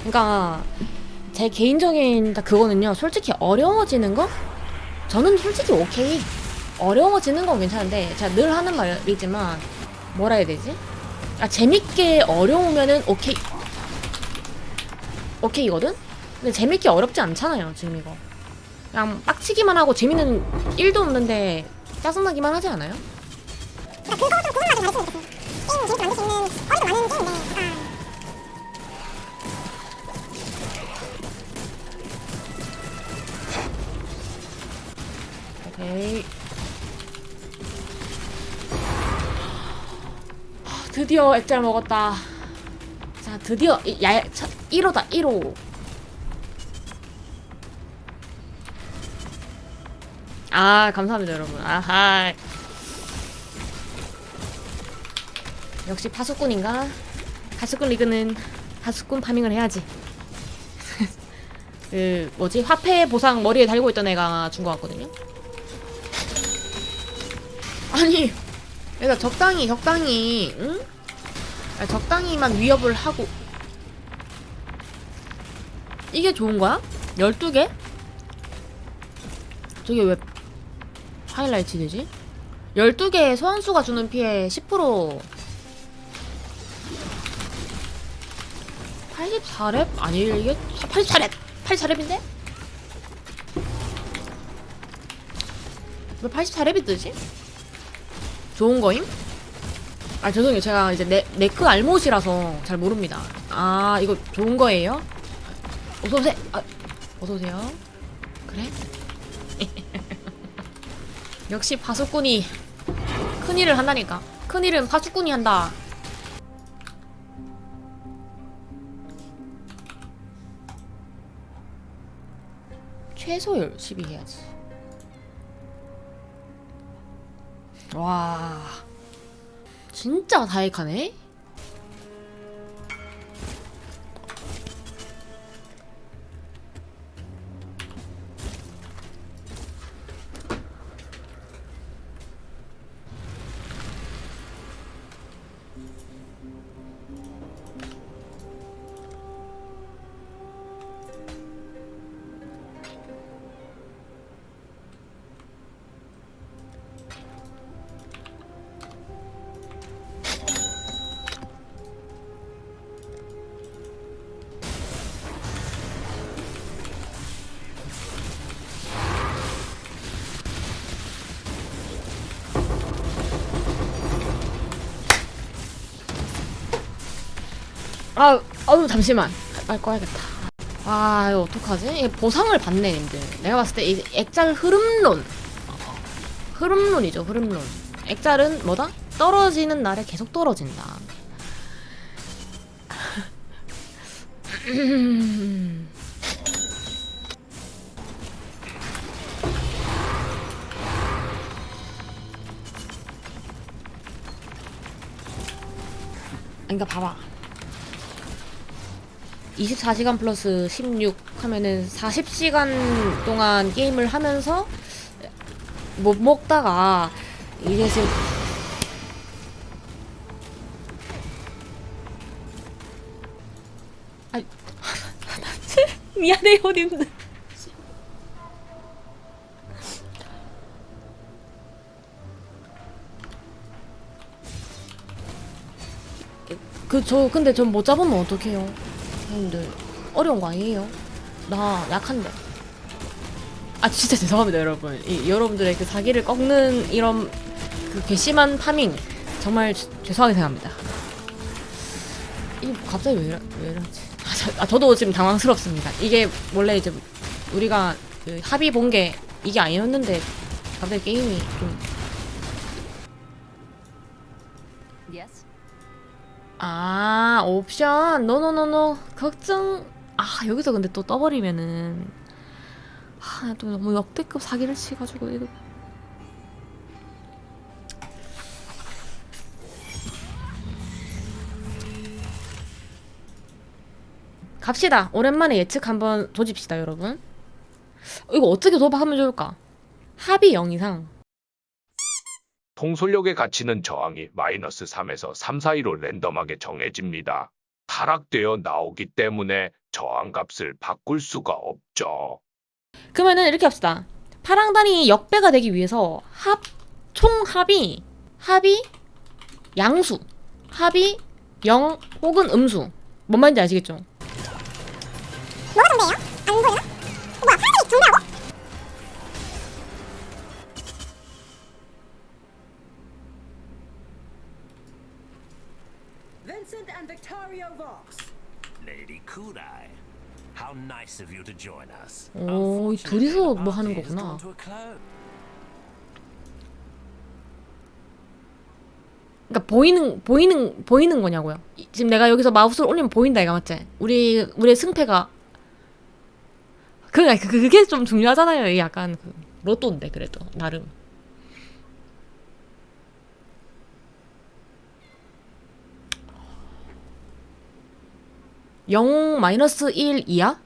그러니까 제 개인적인 딱 그거는요. 솔직히 어려워지는 거 저는 솔직히 오케이. 어려워지는 건 괜찮은데 제가 늘 하는 말이지만 뭐라 해야 되지? 아 재밌게 어려우면은 오케이 오케이거든? 근데 재밌게 어렵지 않잖아요 지금 이거 그냥 빡치기만 하고 재미는 1도 없는데 짜증나기만 하지 않아요? 오케이 드디어 액자를 먹었다. 자 드디어 이- 야, 차, 1호다 1호 아 감사합니다 여러분. 아하 역시 파수꾼인가? 파수꾼 리그는 파수꾼 파밍을 해야지. 그 뭐지? 화폐 보상 머리에 달고 있던 애가 준것 같거든요? 아니 얘가 적당히 적당히 응? 아, 적당히만 위협을 하고 이게 좋은 거야? 12개? 저게 왜 하이라이트 되지? 12개의 소환수가 주는 피해 10% 84렙? 아니 이게 84렙! 84렙인데? 왜 84렙이 뜨지? 좋은 거임? 아 죄송해요. 제가 이제 네, 네크 알못이라서 잘 모릅니다. 아 이거 좋은 거예요? 어서오세요. 아, 어서오세요. 그래? 역시 파수꾼이 큰일을 한다니까. 큰일은 파수꾼이 한다. 최소 열심히 해야지 와. 진짜 다이카네 아, 아유 잠시만. 빨리 꺼야겠다. 아 이거 어떡하지? 이게 보상을 받네 님들. 내가 봤을 때 이 액잘 흐름론. 흐름론이죠 흐름론. 액잘은 뭐다? 떨어지는 날에 계속 떨어진다. 그러니까 봐봐 24시간 플러스 16 하면은 40시간 동안 게임을 하면서 못 먹다가 이제 지금 아 미안해요 님들 그저 근데 전 못 잡으면 어떡해요 형님들 어려운 거 아니에요? 나 약한데. 아 진짜 죄송합니다 여러분. 이, 여러분들의 그 사기를 꺾는 이런 그 괘씸한 파밍 정말 죄- 죄송하게 생각합니다. 이 갑자기 왜, 이러, 왜 이러지? 아, 저, 아 저도 지금 당황스럽습니다. 이게 원래 이제 우리가 그 합의 본 게 이게 아니었는데 갑자기 게임이 좀 Yes. 아 옵션. 노노노노 걱정. 아 여기서 근데 또 떠버리면은. 아또 너무 역대급 사기를 치가지고 이거. 갑시다. 오랜만에 예측 한번 조집시다 여러분. 어, 이거 어떻게 도박하면 좋을까? 합의 0 이상 통솔력의 가치는 저항이 마이너스 3에서 3 사이로 랜덤하게 정해집니다. 타락되어 나오기 때문에 저항값을 바꿀 수가 없죠. 그러면은 이렇게 합시다. 파랑단이 역배가 되기 위해서 합, 총 합이, 합이 양수, 합이 0 혹은 음수. 뭔 말인지 아시겠죠? Vincent and Victorio Vox. Lady Kudai, how nice of you to join us. 오, 이 둘이서 뭐 하는 거구나. 그러니까 보이는 보이는 보이는 거냐고요. 이- 지금 내가 여기서 마우스를 올리면 보인다 이가 맞지? 우리 우리의 승패가 그- 그게 좀 중요하잖아요. 약간 그 로또인데 그래도 나름. 0 마이너스 1 이하?